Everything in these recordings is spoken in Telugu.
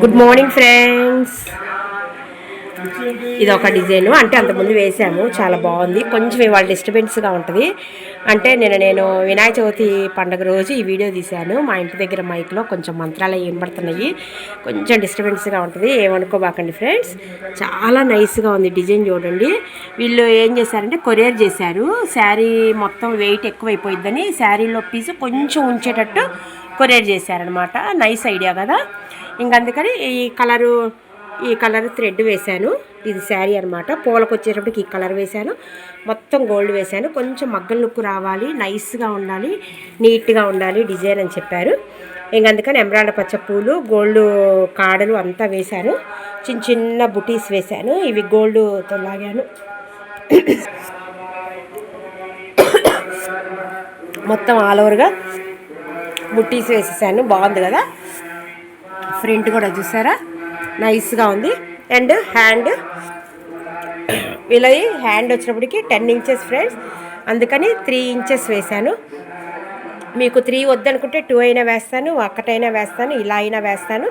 గుడ్ మార్నింగ్ ఫ్రెండ్స్ ఇది ఒక డిజైన్. అంటే అంతకుముందు వేసాము చాలా బాగుంది. కొంచెం ఇవాళ డిస్టర్బెన్స్గా ఉంటుంది. అంటే నేను నేను వినాయక చవితి పండుగ రోజు ఈ వీడియో తీశాను. మా ఇంటి దగ్గర మైక్లో కొంచెం మంత్రాలు ఏం పడుతున్నాయి. కొంచెం డిస్టర్బెన్స్గా ఉంటుంది. ఏమనుకోబాకండి ఫ్రెండ్స్ చాలా నైస్గా ఉంది డిజైన్ చూడండి. వీళ్ళు ఏం చేశారంటే కొరియర్ చేశారు. శారీ మొత్తం వెయిట్ ఎక్కువైపోయిద్దని శారీలో పీసు కొంచెం ఉంచేటట్టు కొరియర్ చేశారనమాట నైస్ ఐడియా కదా. అందుకని ఈ కలరు ఈ కలర్ థ్రెడ్ వేశాను. ఇది శారీ అనమాట పూలకు వచ్చేటప్పటికి ఈ కలర్ వేశాను. మొత్తం గోల్డ్ వేశాను. కొంచెం మగ్గల లుక్ రావాలి నైస్గా ఉండాలి నీట్గా ఉండాలి డిజైన్ అని చెప్పారు. ఇంక అందుకని ఎమరాల్డ్ పచ్చ పూలు గోల్డ్ కాడలు అంతా వేశాను. చిన్న చిన్న బుటీస్ వేశాను. ఇవి గోల్డ్తో లాగాను. మొత్తం ఆల్ ఓవర్గా బుట్టీస్ వేసేసాను. బాగుంది కదా? ఫ్రంట్ కూడా చూసారా? నైస్గా ఉంది. And hand. వీళ్ళది హ్యాండ్ వచ్చినప్పటికి టెన్ ఇంచెస్ ఫ్రెండ్స్. అందుకని త్రీ ఇంచెస్ వేశాను. మీకు త్రీ వద్దనుకుంటే టూ అయినా వేస్తాను ఒక్కటైనా వేస్తాను ఇలా అయినా వేస్తాను.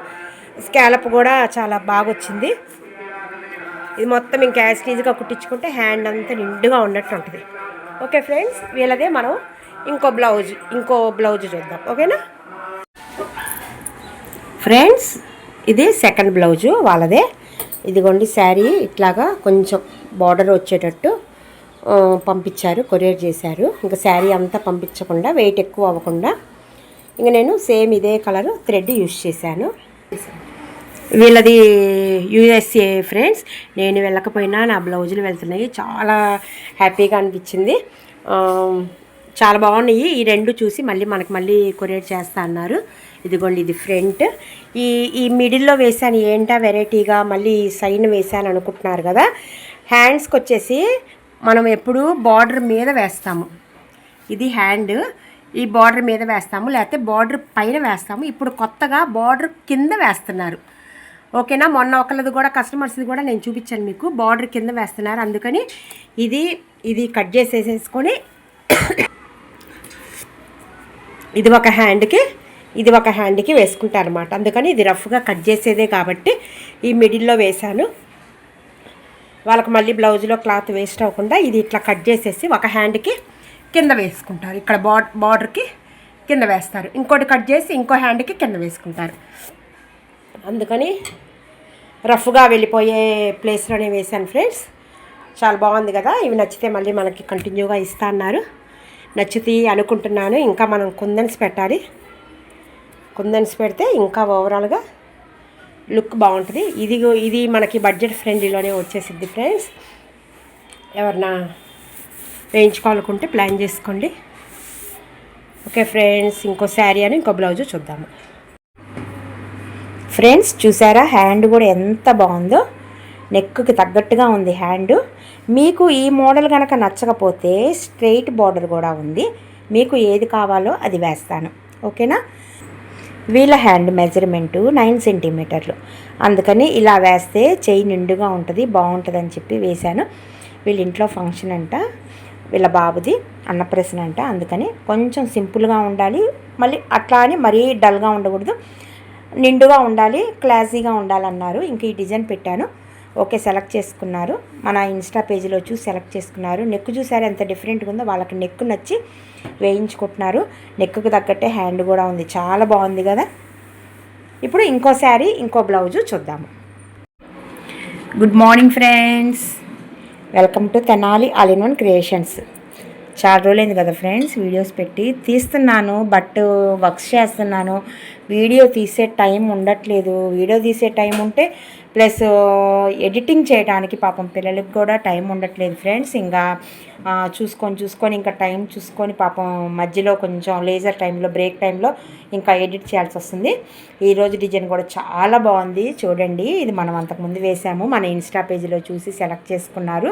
స్కాలప్ కూడా చాలా బాగా వచ్చింది ఇది మొత్తం ఇంకా యాస్టీజ్గా కుట్టించుకుంటే హ్యాండ్ అంతా నిండుగా ఉన్నట్టు ఉంటుంది. ఓకే ఫ్రెండ్స్ వీళ్ళదే మనం ఇంకో బ్లౌజ్ ఇంకో బ్లౌజ్ చూద్దాం. ఓకేనా? ఫ్రెండ్స్ ఇది సెకండ్ బ్లౌజు వాళ్ళదే. ఇదిగోండి శారీ ఇట్లాగా కొంచెం బార్డర్ వచ్చేటట్టు పంపించారు కొరియర్ చేశారు. ఇంకా శారీ అంతా పంపించకుండా వెయిట్ ఎక్కువ అవ్వకుండా. ఇంకా నేను సేమ్ ఇదే కలర్ థ్రెడ్ యూజ్ చేశాను. వీళ్ళది యూఎస్ఏ ఫ్రెండ్స్ నేను వెళ్ళకపోయినా నా బ్లౌజులు వెళ్తున్నాయి. చాలా హ్యాపీగా అనిపించింది. చాలా బాగున్నాయి. ఈ రెండు చూసి మళ్ళీ మనకు మళ్ళీ కొరియర్ చేస్తా అన్నారు. ఇదిగోండి ఇది ఫ్రంట్. ఈ ఈ మిడిల్లో వేసాను ఏంటా వెరైటీగా మళ్ళీ సైన్ వేసాను అనుకుంటున్నారు కదా. హ్యాండ్స్కి వచ్చేసి మనం ఎప్పుడు బార్డర్ మీద వేస్తాము. ఇది హ్యాండ్ ఈ బార్డర్ మీద వేస్తాము లేకపోతే బార్డర్ పైన వేస్తాము. ఇప్పుడు కొత్తగా బార్డర్ కింద వేస్తున్నారు. ఓకేనా? మొన్న ఒకళ్ళది కూడా కస్టమర్స్ది కూడా నేను చూపించాను మీకు. బార్డర్ కింద వేస్తున్నారు. అందుకని ఇది ఇది కట్ చేసేసేసుకొని ఇది ఒక హ్యాండ్కి ఇది ఒక హ్యాండ్కి వేసుకుంటారు అనమాట అందుకని ఇది రఫ్గా కట్ చేసేదే కాబట్టి ఈ మిడిల్లో వేశాను. వాళ్ళకి మళ్ళీ బ్లౌజ్లో క్లాత్ వేస్ట్ అవ్వకుండా ఇది ఇట్లా కట్ చేసేసి ఒక హ్యాండ్కి కింద వేసుకుంటారు. ఇక్కడ బార్ బార్డర్కి కింద వేస్తారు. ఇంకోటి కట్ చేసి ఇంకో హ్యాండ్కి కింద వేసుకుంటారు. అందుకని రఫ్గా వెళ్ళిపోయే ప్లేస్లోనే వేశాను ఫ్రెండ్స్. చాలా బాగుంది కదా? ఇవి నచ్చితే మళ్ళీ మనకి కంటిన్యూగా ఇస్తా అన్నారు. నచ్చుతాయి అనుకుంటున్నాను. ఇంకా మనం కుందన్స్ పెట్టాలి. కుందన్స్ పెడితే ఇంకా ఓవరాల్గా లుక్ బాగుంటుంది. ఇది ఇది మనకి బడ్జెట్ ఫ్రెండ్లీలోనే వచ్చేసిద్ది ఫ్రెండ్స్ ఎవరన్నా వేయించుకోవాలనుకుంటే ప్లాన్ చేసుకోండి. ఓకే ఫ్రెండ్స్ ఇంకో శారీ అని ఇంకో బ్లౌజ్ చూద్దాము. ఫ్రెండ్స్ చూసారా? హ్యాండ్ కూడా ఎంత బాగుందో. నెక్కి తగ్గట్టుగా ఉంది హ్యాండ్ మీకు ఈ మోడల్ కనుక నచ్చకపోతే స్ట్రెయిట్ బార్డర్ కూడా ఉంది. మీకు ఏది కావాలో అది వేస్తాను. ఓకేనా వీళ్ళ హ్యాండ్ మెజర్మెంటు నైన్ సెంటీమీటర్లు. అందుకని ఇలా వేస్తే చెయ్యి నిండుగా ఉంటుంది బాగుంటుంది అని చెప్పి వేశాను. వీళ్ళ ఇంట్లో ఫంక్షన్ అంట వీళ్ళ బాబుది అన్నప్రసన అంట. అందుకని కొంచెం సింపుల్గా ఉండాలి. మళ్ళీ అట్లా అని మరీ డల్గా ఉండకూడదు. నిండుగా ఉండాలి క్లాసీగా ఉండాలన్నారు. ఇంక ఈ డిజైన్ పెట్టాను. ఓకే సెలెక్ట్ చేసుకున్నారు. మన ఇన్స్టా పేజీలో చూసి సెలెక్ట్ చేసుకున్నారు. నెక్ చూసారు ఎంత డిఫరెంట్గా ఉందో వాళ్ళకి నెక్ నచ్చి వేయించుకుంటున్నారు. నెక్కు తగ్గట్టే హ్యాండ్ కూడా ఉంది. చాలా బాగుంది కదా? ఇప్పుడు ఇంకో శారీ ఇంకో బ్లౌజు చూద్దాము. Good morning friends. Welcome to Tenali all in one creations. చాలా రోజులైంది కదా ఫ్రెండ్స్ వీడియోస్ పెట్టి. తీస్తున్నాను బట్ వర్క్స్ చేస్తున్నాను. వీడియో తీసే టైం ఉండట్లేదు. వీడియో తీసే టైం ఉంటే ప్లస్ ఎడిటింగ్ చేయడానికి పాపం పిల్లలకి కూడా టైం ఉండట్లేదు ఫ్రెండ్స్. ఇంకా చూసుకొని చూసుకొని ఇంకా టైం చూసుకొని పాపం మధ్యలో కొంచెం లేజర్ టైంలో బ్రేక్ టైంలో ఇంకా ఎడిట్ చేయాల్సి వస్తుంది. ఈరోజు డిజైన్ కూడా చాలా బాగుంది. చూడండి ఇది మనం అంతకుముందు వేసాము. మన ఇన్స్టా పేజీలో చూసి సెలెక్ట్ చేసుకున్నారు.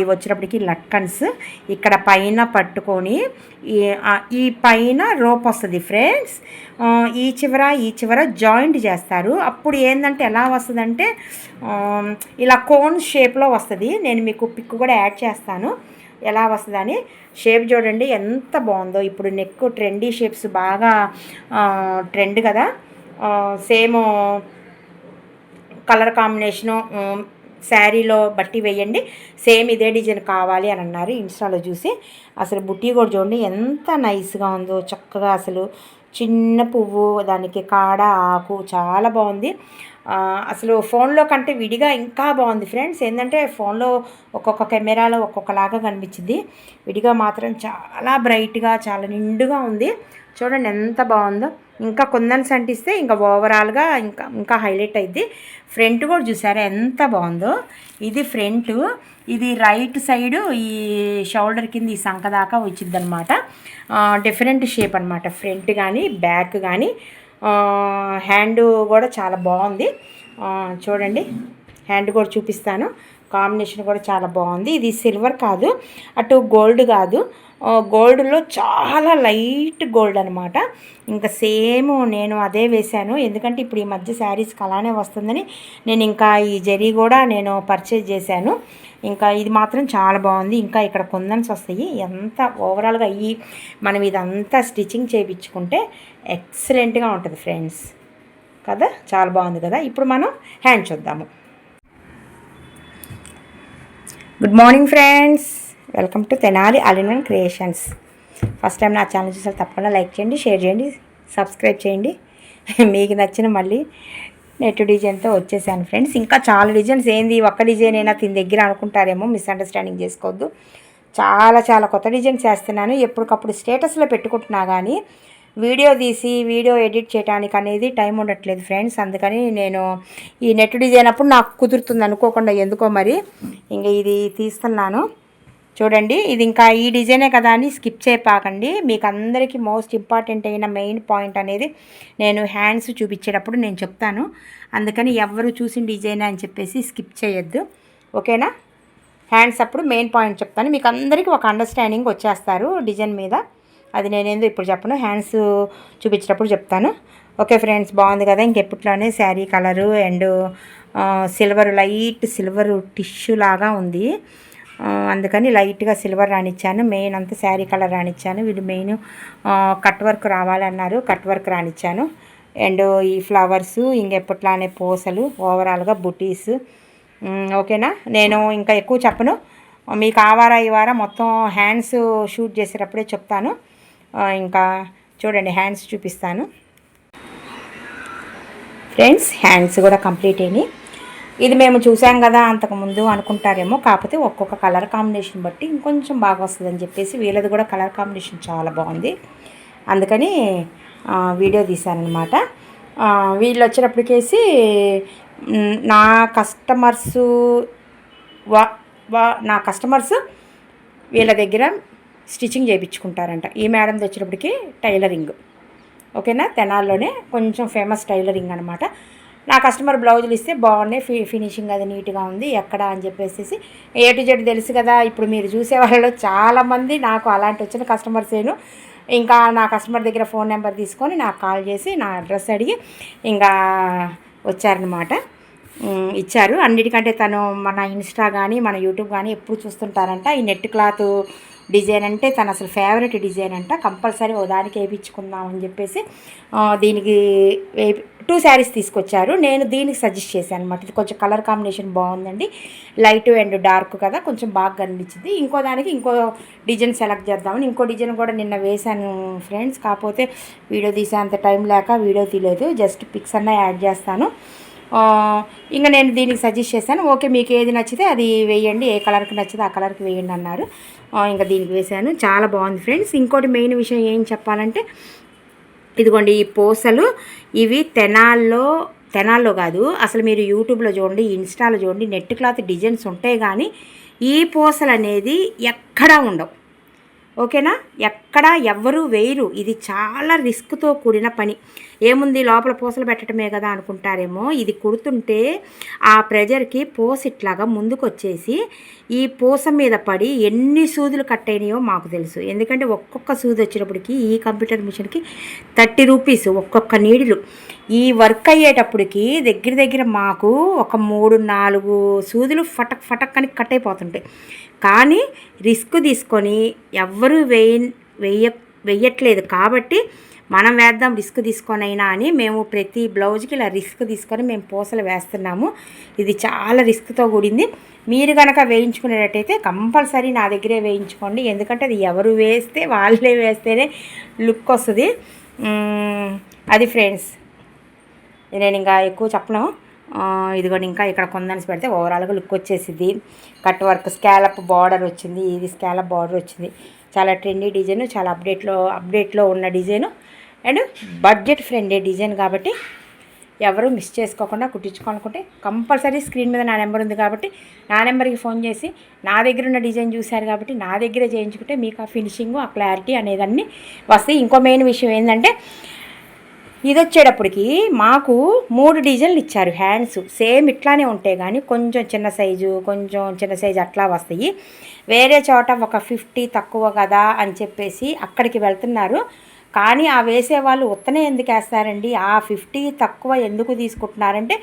ఇవి వచ్చినప్పటికి లక్కన్స్. ఇక్కడ పైన పట్టుకొని ఈ ఈ పైన రోప్ వస్తుంది ఫ్రెండ్స్. ఈ చివర ఈ చివర జాయింట్ చేస్తారు. అప్పుడు ఏంటంటే ఎలా వస్తుందంటే ఇలా కోన్ షేప్లో వస్తుంది. నేను మీకు పిక్ కూడా యాడ్ చేస్తాను. ఎలా వస్తుందని. షేప్ చూడండి ఎంత బాగుందో. ఇప్పుడు నెక్ ట్రెండీ షేప్స్ బాగా ట్రెండ్ కదా. సేమ్ కలర్ కాంబినేషను శారీలో బట్టి వేయండి. సేమ్ ఇదే డిజైన్ కావాలి అని అన్నారు ఇన్స్టాలో చూసి. అసలు బుట్టి కూడా చూడండి ఎంత నైస్గా ఉందో చక్కగా అసలు చిన్న పువ్వు దానికి కాడ ఆకు చాలా బాగుంది. అసలు ఫోన్లో కంటే విడిగా ఇంకా బాగుంది ఫ్రెండ్స్. ఏంటంటే ఫోన్లో ఒక్కొక్క కెమెరాలో ఒక్కొక్కలాగా కనిపించింది. విడిగా మాత్రం చాలా బ్రైట్గా చాలా నిండుగా ఉంది. చూడండి ఎంత బాగుందో. ఇంకా కొందని అంటిస్తే ఇంకా ఓవరాల్గా ఇంకా ఇంకా హైలైట్ అయింది ఫ్రంట్ కూడా చూసారా ఎంత బాగుందో? ఇది ఫ్రంట్ ఇది రైట్ సైడ్ ఈ షోల్డర్ కింద ఈ సంఖ దాకా వచ్చింది అనమాట డిఫరెంట్ షేప్ అనమాట ఫ్రంట్ కానీ బ్యాక్ కానీ హ్యాండ్ కూడా చాలా బాగుంది. చూడండి. హ్యాండ్ కూడా చూపిస్తాను. కాంబినేషన్ కూడా చాలా బాగుంది. ఇది సిల్వర్ కాదు అటు గోల్డ్ కాదు. గోల్డ్లో చాలా లైట్ గోల్డ్ అనమాట ఇంకా సేమ్ నేను అదే వేశాను. ఎందుకంటే ఇప్పుడు ఈ మధ్య శారీస్కి అలానే వస్తుందని నేను ఇంకా ఈ జరీ కూడా నేను పర్చేజ్ చేశాను. ఇంకా ఇది మాత్రం చాలా బాగుంది. ఇంకా ఇక్కడ కుందన్స్ వస్తాయి. ఎంత ఓవరాల్గా అయ్యి మనం ఇదంతా స్టిచ్చింగ్ చేయించుకుంటే ఎక్సలెంట్గా ఉంటుంది ఫ్రెండ్స్. కదా? చాలా బాగుంది కదా? ఇప్పుడు మనం హ్యాండ్ చూద్దాము. Good morning friends welcome to Tenali all in one creations first time నా ఛానల్ చూసారు తప్పకుండా లైక్ చేయండి షేర్ చేయండి సబ్స్క్రైబ్ చేయండి. మీకు నచ్చిన మళ్ళీ నెట్ డిజైన్తో వచ్చేసాను ఫ్రెండ్స్ ఇంకా చాలా డిజైన్స్ ఏంది? ఒక్క డిజైన్ అయినా దీని దగ్గర అనుకుంటారేమో మిస్అండర్స్టాండింగ్ చేసుకోవద్దు. చాలా చాలా కొత్త డిజైన్స్ చేస్తున్నాను. ఎప్పటికప్పుడు స్టేటస్లో పెట్టుకుంటున్నా కానీ వీడియో తీసి వీడియో ఎడిట్ చేయడానికి అనేది టైం ఉండట్లేదు ఫ్రెండ్స్. అందుకని నేను ఈ నెట్ డిజైన్ అప్పుడు నాకు కుదురుతుంది అనుకోకుండా ఎందుకో మరి ఇంకా ఇది తీస్తున్నాను. చూడండి ఇది ఇంకా ఈ డిజైనే కదా అని స్కిప్ చేయపాకండి. మీకు అందరికీ మోస్ట్ ఇంపార్టెంట్ అయిన మెయిన్ పాయింట్ అనేది నేను హ్యాండ్స్ చూపించేటప్పుడు నేను చెప్తాను. అందుకని ఎవరు చూసిన డిజైన్ అని చెప్పేసి స్కిప్ చేయొద్దు. ఓకేనా? హ్యాండ్స్ అప్పుడు మెయిన్ పాయింట్ చెప్తాను. మీకు అందరికీ ఒక అండర్స్టాండింగ్ వచ్చేస్తారు డిజైన్ మీద. అది నేనేందో ఇప్పుడు చెప్పను. హ్యాండ్స్ చూపించేటప్పుడు చెప్తాను. ఓకే ఫ్రెండ్స్ బాగుంది కదా? ఇంకెప్పట్లోనే sari colour and silver light silver tissue లాగా ఉంది. అందుకని లైట్గా సిల్వర్ రానిచ్చాను మెయిన్ అంతా శారీ కలర్ రానిచ్చాను వీళ్ళు మెయిన్ కట్ వర్క్ రావాలన్నారు. కట్ వర్క్ రానిచ్చాను అండ్ ఈ ఫ్లవర్స్ ఇంకెప్పట్లానే పూసలు ఓవరాల్గా బుటీస్. ఓకేనా నేను ఇంకా ఎక్కువ చెప్పను. మీకు ఆ వార ఈ వారం మొత్తం హ్యాండ్స్ షూట్ చేసేటప్పుడే చెప్తాను. ఇంకా చూడండి హ్యాండ్స్ చూపిస్తాను. ఫ్రెండ్స్ హ్యాండ్స్ కూడా కంప్లీట్ అయినాయి. ఇది మేము చూసాం కదా అంతకుముందు అనుకుంటారేమో కాకపోతే ఒక్కొక్క కలర్ కాంబినేషన్ బట్టి ఇంకొంచెం బాగా వస్తుందని చెప్పేసి వీళ్ళది కూడా కలర్ కాంబినేషన్ చాలా బాగుంది. అందుకని వీడియో తీశానమాట వీళ్ళు వచ్చినప్పటికేసి నా కస్టమర్స్ వా వా నా కస్టమర్స్ వీళ్ళ దగ్గర స్టిచ్చింగ్ చేయించుకుంటారంట. ఈ మేడంది వచ్చేటప్పటికి టైలరింగ్. ఓకేనా? తెనాల్లోనే కొంచెం ఫేమస్ టైలరింగ్ అనమాట నా కస్టమర్ బ్లౌజులు ఇస్తే బాగున్నాయి ఫి ఫినిషింగ్ అది నీట్గా ఉంది ఎక్కడ అని చెప్పేసి ఏ టు జెడ్ తెలుసు కదా ఇప్పుడు మీరు చూసే వాళ్ళలో చాలామంది నాకు అలాంటి వచ్చిన కస్టమర్సేను ఇంకా నా కస్టమర్ దగ్గర ఫోన్ నెంబర్ తీసుకొని నాకు కాల్ చేసి నా అడ్రస్ అడిగి ఇంకా వచ్చారనమాట ఇచ్చారు. అన్నిటికంటే తను మన ఇన్స్టా కానీ మన యూట్యూబ్ కానీ ఎప్పుడు చూస్తుంటారంట. ఈ నెట్ క్లాత్ డిజైన్ అంటే తన అసలు ఫేవరెట్ డిజైన్ అంట. కంపల్సరీ ఓ దానికి వేయించుకుందాం అని చెప్పేసి దీనికి టూ శారీస్ తీసుకొచ్చారు. నేను దీనికి సజెస్ట్ చేశాను అనమాట ఇది కొంచెం కలర్ కాంబినేషన్ బాగుందండి. లైట్ అండ్ డార్క్ కదా కొంచెం బాగా కనిపించింది. ఇంకో దానికి ఇంకో డిజైన్ సెలెక్ట్ చేద్దామని ఇంకో డిజైన్ కూడా నిన్న వేశాను ఫ్రెండ్స్ కాకపోతే వీడియో తీసే అంత టైం లేక వీడియో తీయలేదు. జస్ట్ పిక్స్ అన్న యాడ్ చేస్తాను. ఇంకా నేను దీనికి సజెస్ట్ చేశాను. ఓకే మీకు ఏది నచ్చితే అది వేయండి. ఏ కలర్కి నచ్చితే ఆ కలర్కి వేయండి అన్నారు. ఇంకా దీనికి వేశాను. చాలా బాగుంది ఫ్రెండ్స్. ఇంకోటి మెయిన్ విషయం ఏం చెప్పాలంటే ఇదిగోండి ఈ పూసలు. ఇవి తెనాల్లో తెనాల్లో కాదు అసలు మీరు యూట్యూబ్లో చూడండి ఇన్స్టాలో చూడండి నెట్ క్లాత్ డిజైన్స్ ఉంటాయి కానీ ఈ పూసలు అనేది ఎక్కడా ఉండవు. ఓకేనా? ఎక్కడ ఎవ్వరూ వేయరు. ఇది చాలా రిస్క్తో కూడిన పని. ఏముంది లోపల పూసలు పెట్టడమే కదా అనుకుంటారేమో. ఇది కుడుతుంటే ఆ ప్రెజర్కి పూస ఇట్లాగా ముందుకు వచ్చేసి ఈ పూస మీద పడి ఎన్ని సూదులు కట్ అయినాయో మాకు తెలుసు. ఎందుకంటే ఒక్కొక్క సూది వచ్చినప్పటికి ఈ కంప్యూటర్ మిషన్కి థర్టీ రూపీస్ ఒక్కొక్క నీడిలు. ఈ వర్క్ అయ్యేటప్పటికి దగ్గర దగ్గర మాకు ఒక మూడు నాలుగు సూదులు ఫటక్ ఫటక్ అని కట్ అయిపోతుంటాయి. కానీ రిస్క్ తీసుకొని ఎవ్వరూ వేయ వేయ వెయ్యట్లేదు కాబట్టి మనం వేద్దాం రిస్క్ తీసుకొనైనా అని మేము ప్రతి బ్లౌజ్కి ఇలా రిస్క్ తీసుకొని మేము పూసలు వేస్తున్నాము. ఇది చాలా రిస్క్తో కూడింది. మీరు కనుక వేయించుకునేటట్టయితే కంపల్సరీ నా దగ్గరే వేయించుకోండి. ఎందుకంటే అది ఎవరు వేస్తే వాళ్ళే వేస్తేనే లుక్ వస్తుంది. అది ఫ్రెండ్స్. నేను ఇంకా ఎక్కువ చెప్పను. ఇదిగోండి ఇంకా ఇక్కడ కొందన్స్ పెడితే ఓవరాల్గా లుక్ వచ్చేసింది కట్ వర్క్ స్కాలప్ బార్డర్ వచ్చింది. ఇది స్కాలప్ బార్డర్ వచ్చింది. చాలా ట్రెండీ డిజైన్ చాలా అప్డేట్లో అప్డేట్లో ఉన్న design. And budget friendly design కాబట్టి ఎవరు మిస్ చేసుకోకుండా కుట్టించుకోనుకుంటే కంపల్సరీ స్క్రీన్ మీద నా నెంబర్ ఉంది కాబట్టి నా నెంబర్కి ఫోన్ చేసి నా దగ్గర ఉన్న డిజైన్ చూశారు కాబట్టి నా దగ్గరే చేయించుకుంటే మీకు ఆ ఫినిషింగ్ ఆ క్లారిటీ అనేదన్నీ వస్తాయి. ఇంకో మెయిన్ విషయం ఏంటంటే ఇది వచ్చేటప్పటికి మాకు మూడు డిజైన్లు ఇచ్చారు హ్యాండ్స్. సేమ్ ఇట్లానే ఉంటాయి కానీ కొంచెం చిన్న సైజు కొంచెం చిన్న సైజు అట్లా వస్తాయి. వేరే చోట ఒక ఫిఫ్టీ తక్కువ కదా అని చెప్పేసి అక్కడికి వెళ్తున్నారు. కానీ ఆ వేసే వాళ్ళు ఉత్తనే ఎందుకు వేస్తారండి? ఆ ఫిఫ్టీ తక్కువ ఎందుకు తీసుకుంటున్నారంటే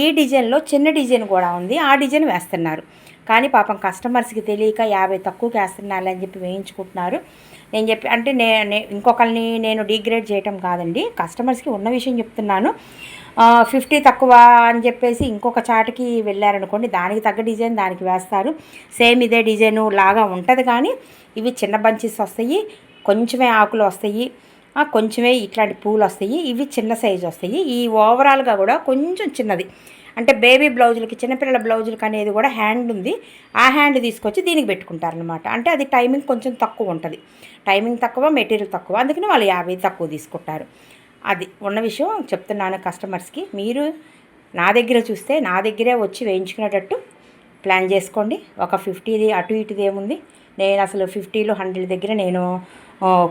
ఈ డిజైన్లో చిన్న డిజైన్ కూడా ఉంది ఆ డిజైన్ వేస్తున్నారు. కానీ పాపం కస్టమర్స్కి తెలియక యాభై తక్కువకి వేస్తున్నారు అని చెప్పి వేయించుకుంటున్నారు. నేను చెప్పి అంటే నే ఇంకొకరిని నేను డిగ్రేడ్ చేయటం కాదండి. కస్టమర్స్కి ఉన్న విషయం చెప్తున్నాను. ఫిఫ్టీ తక్కువ అని చెప్పేసి ఇంకొక చాటుకి వెళ్ళారనుకోండి దానికి తగ్గ డిజైన్ దానికి వేస్తారు. సేమ్ ఇదే డిజైను లాగా ఉంటుంది కానీ ఇవి చిన్న బంచెస్ వస్తాయి కొంచెమే ఆకులు వస్తాయి కొంచెమే ఇట్లాంటి పూలు వస్తాయి ఇవి చిన్న సైజు వస్తాయి. ఈ ఓవరాల్గా కూడా కొంచెం చిన్నది. అంటే బేబీ బ్లౌజులకి చిన్నపిల్లల బ్లౌజులకి అనేది కూడా హ్యాండ్ ఉంది. ఆ హ్యాండ్ తీసుకొచ్చి దీనికి పెట్టుకుంటారనమాట అంటే అది టైమింగ్ కొంచెం తక్కువ ఉంటుంది. టైమింగ్ తక్కువ మెటీరియల్ తక్కువ. అందుకని వాళ్ళు యాభై తక్కువ తీసుకుంటారు. అది ఉన్న విషయం చెప్తున్నాను కస్టమర్స్కి. మీరు నా దగ్గర చూస్తే నా దగ్గరే వచ్చి వేయించుకునేటట్టు ప్లాన్ చేసుకోండి. ఒక ఫిఫ్టీది అటు ఇటుది ఏముంది? నేను అసలు ఫిఫ్టీలో హండ్రెడ్ దగ్గర నేను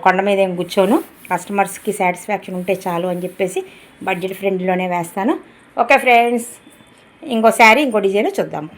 కొండ మీద ఏం కూర్చోను. కస్టమర్స్కి సాటిస్ఫాక్షన్ ఉంటే చాలు అని చెప్పేసి బడ్జెట్ ఫ్రెండ్లోనే వేస్తాను. ఓకే ఫ్రెండ్స్ ఇంకో శారీ ఇంకో డిజైన్ చూద్దాము.